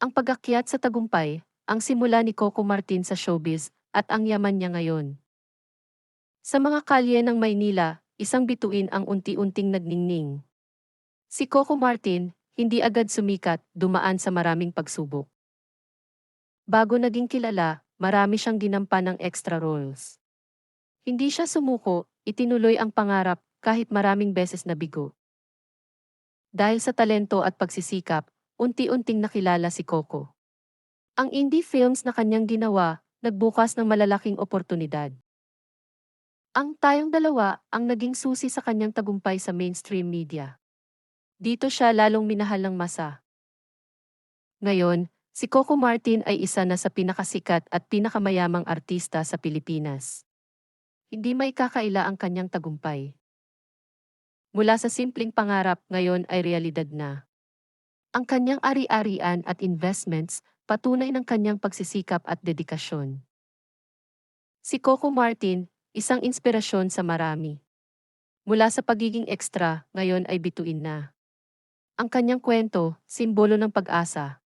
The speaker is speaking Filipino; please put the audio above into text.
Ang pagakyat sa tagumpay, ang simula ni Coco Martin sa showbiz, at ang yaman niya ngayon. Sa mga kalye ng Maynila, isang bituin ang unti-unting nagningning. Si Coco Martin, hindi agad sumikat, dumaan sa maraming pagsubok. Bago naging kilala, marami siyang ginampan ng extra roles. Hindi siya sumuko, itinuloy ang pangarap kahit maraming beses nabigo. Dahil sa talento at pagsisikap, unti-unting nakilala si Coco. Ang indie films na kanyang ginawa, nagbukas ng malalaking oportunidad. Ang tayong dalawa ang naging susi sa kanyang tagumpay sa mainstream media. Dito siya lalong minahal ng masa. Ngayon, si Coco Martin ay isa na sa pinakasikat at pinakamayamang artista sa Pilipinas. Hindi may kakaila ang kanyang tagumpay. Mula sa simpleng pangarap ngayon ay realidad na. Ang kanyang ari-arian at investments patunay ng kanyang pagsisikap at dedikasyon. Si Coco Martin, isang inspirasyon sa marami. Mula sa pagiging extra, ngayon ay bituin na. Ang kanyang kwento, simbolo ng pag-asa,